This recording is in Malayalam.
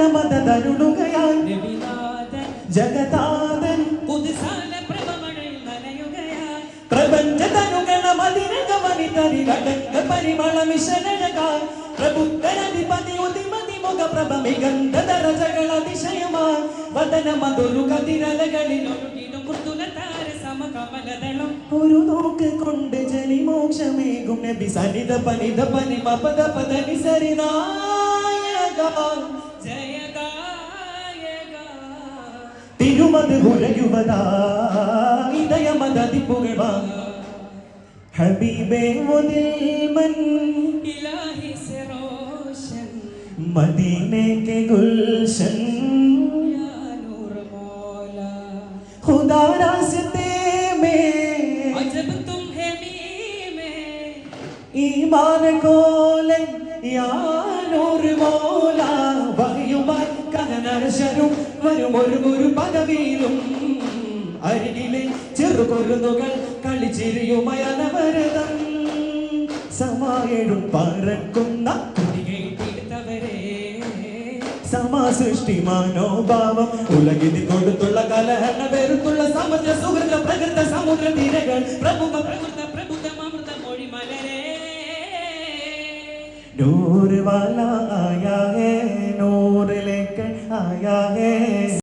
വദന മത തരുളുകയാൽ ജഗതാതൻ പുതുസാല പ്രഭമഴയിൽ നനയുകയാൽ പ്രപഞ്ച തനുഗണ മതിരക വനിതരി ഘടക പരിമള മിശനഴകാൽ പ്രബുദ്ധനധിപതി ഉതിമതി മുഖ പ്രഭ മികന്ധ ദരജകൾ അതിശയമാ വദന മധുരു സമകമലദളം ഒരു നോക്ക് കൊണ്ട് ജനിമോക്ഷമേകും നബി സനിത പനിത പനി പദ പദനി സരിനായക തിരുമത് ഹുരയുവതാ ഇതയമതി പുകഴ ഹബീബേ മുതിൽ മൻ ഇലാഹി से रोशन मदीने के गुलशन या नूर मौला खुदा रास्ते में अजब तुम है मी में ഈമാൻ കോലൻ യാ നൂർ മോല വഹിയുമായി കനനർശരും വരും ഒരു ഒരു പദവിയിലും അരികിലെ ചെറുകുരുന്നുകൾ കളിച്ചിരിയുമയനവരതം സമായഴും പറക്കുന്ന കുടിയെ പിടുത്തവരെ സമാ മനോഭാവം ഉലകിന് കൊടുത്തുള്ള കലഹന വെറുത്തുള്ള സമുദ്ര സുഹൃത്ത പ്രകൃത സമുദ്ര തീരകൾ പ്രമുഖ പ്രകൃത പ്രബുദ്ധമൃത നൂറിലേക്ക് ആയ